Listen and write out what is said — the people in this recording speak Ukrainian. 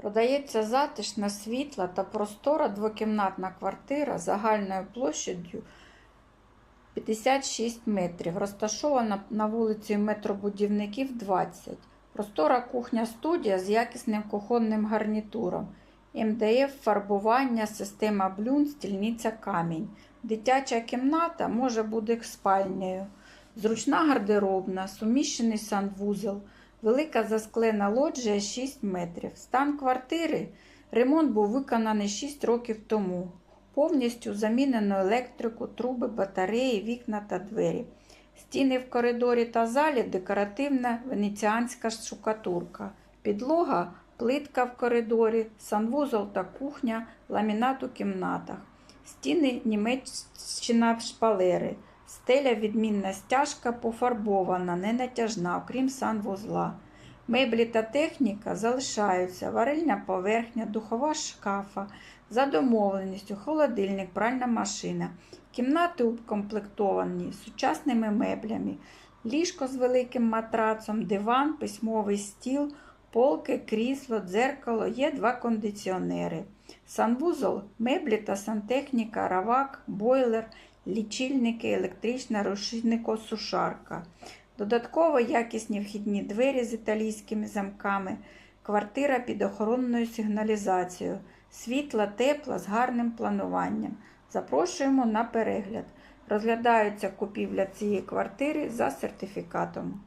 Продається затишна, світла та простора двокімнатна квартира загальною площадю 56 метрів, розташована на вулиці Метробудівників 20. Простора кухня-студія з якісним кухонним гарнітуром. МДФ, фарбування, система блюн, стільниця камінь. Дитяча кімната може бути спальнею. Зручна гардеробна, суміщений санвузол, велика засклена лоджія 6 метрів. Стан квартири. Ремонт був виконаний 6 років тому. Повністю замінено електрику, труби, батареї, вікна та двері. Стіни в коридорі та залі декоративна венеціанська штукатурка. Підлога плитка в коридорі, санвузол та кухня, ламінат у кімнатах. Стіни Німеччина шпалери. Стеля відмінна стяжка пофарбована, не натяжна, окрім санвузла. Меблі та техніка залишаються, варильна поверхня, духова шкафа, за домовленістю, холодильник, пральна машина. Кімнати укомплектовані сучасними меблями, ліжко з великим матрацом, диван, письмовий стіл, полки, крісло, дзеркало, є два кондиціонери. Санвузол, меблі та сантехніка, равак, бойлер, лічильники, електрична рушникосушарка. Додатково якісні вхідні двері з італійськими замками, квартира під охоронною сигналізацією, світла, тепла з гарним плануванням. Запрошуємо на перегляд. Розглядається купівля цієї квартири за сертифікатом.